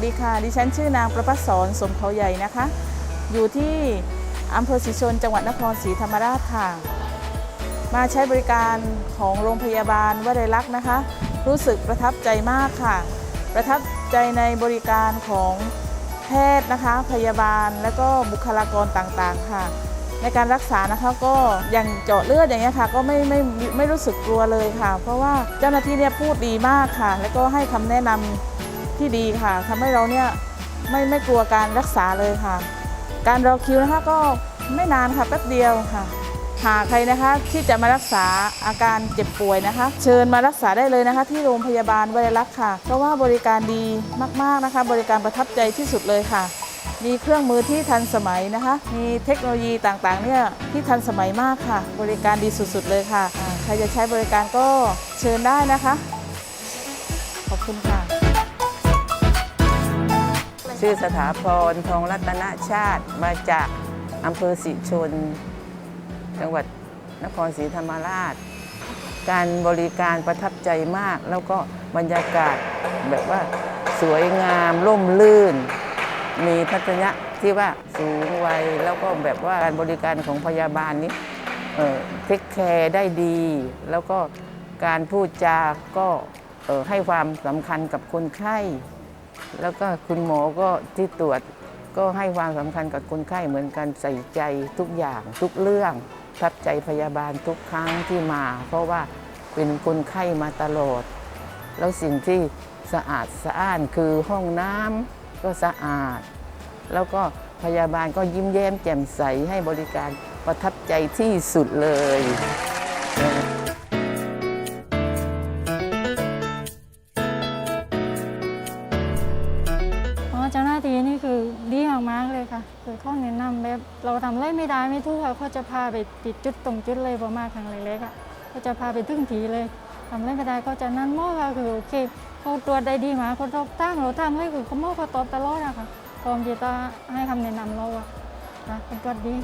สดีค่ะ ดิฉันชื่อนางประพัฒสอนสมเขาใหญ่นะคะ อยู่ที่อำเภอศรีชนจังหวัดนครศรีธรรมราชค่ะ มาใช้บริการของโรงพยาบาลวลัยลักษณ์นะคะ รู้สึกประทับใจมากค่ะ ประทับใจในบริการของแพทย์นะคะ พยาบาลและก็บุคลากรต่างๆค่ะ ในการรักษานะคะก็อย่างเจาะเลือดอย่างเงี้ยค่ะ ก็ไม่ไม่ไม่ไม่รู้สึกกลัวเลยค่ะ เพราะว่าเจ้าหน้าที่เนี่ยพูดดีมากค่ะ แล้วก็ให้คำแนะนำ ที่ดีค่ะทำให้เราเนี่ยไม่ไม่กลัวการรักษาเลยค่ะ การรอคิวนะคะก็ไม่นานค่ะแป๊บเดียวค่ะ หากใครนะคะที่จะมารักษาอาการเจ็บป่วยนะคะ เชิญมารักษาได้เลยนะคะ ที่โรงพยาบาลวลัยลักษ์ค่ะ เพราะว่าบริการดีมากๆนะคะ บริการประทับใจที่สุดเลยค่ะ มีเครื่องมือที่ทันสมัยนะคะ มีเทคโนโลยีต่างๆเนี่ยที่ทันสมัยมากค่ะ บริการดีสุดๆเลยค่ะ ใครจะใช้บริการก็เชิญได้นะคะ ขอบคุณค่ะ ชื่อสถาพรทองรัตนชาติมาจากอำเภอสิชน จังหวัดนครศรีธรรมราช การบริการประทับใจมาก แล้วก็บรรยากาศแบบว่าสวยงามร่มรื่น มีทัศนะที่ว่าสูงวัยแล้วก็แบบว่าการบริการของพยาบาลนี้เทคแคร์ได้ดี แล้วก็การพูดจาก็ให้ความสำคัญกับคนไข้ แล้วก็คุณหมอก็ที่ตรวจก็ให้ความสำคัญกับคนไข้เหมือนกันใส่ใจทุกอย่างทุกเรื่องทับใจพยาบาลทุกครั้งที่มา เพราะว่าเป็นคนไข้มาตลอด แล้วสิ่งที่สะอาดสะอ้านคือห้องน้ำก็สะอาด แล้วก็พยาบาลก็ยิ้มแย้มแจ่มใสให้บริการประทับใจที่สุดเลย เจ้าหน้าที่นี่คือดีมากๆเลยค่ะคือเขาแนะนำแบบเราทำอะไรไม่ได้ไม่ทุกค่ะเขาจะพาไปติดจุดตรงจุดเลยประมาณครั้งเล็กๆอะเขาจะพาไปถึงทีเลยทำอะไรไม่ได้ก็จะนั่นหมอค่ะคือโอเคเขาตรวจได้ดีมากเขาตอบตั้งเราทำให้คือเขาหมอเขาตอบตลอดอะค่ะพร้อมจะให้คำแนะนำเราอะค่ะเป็นก็ดี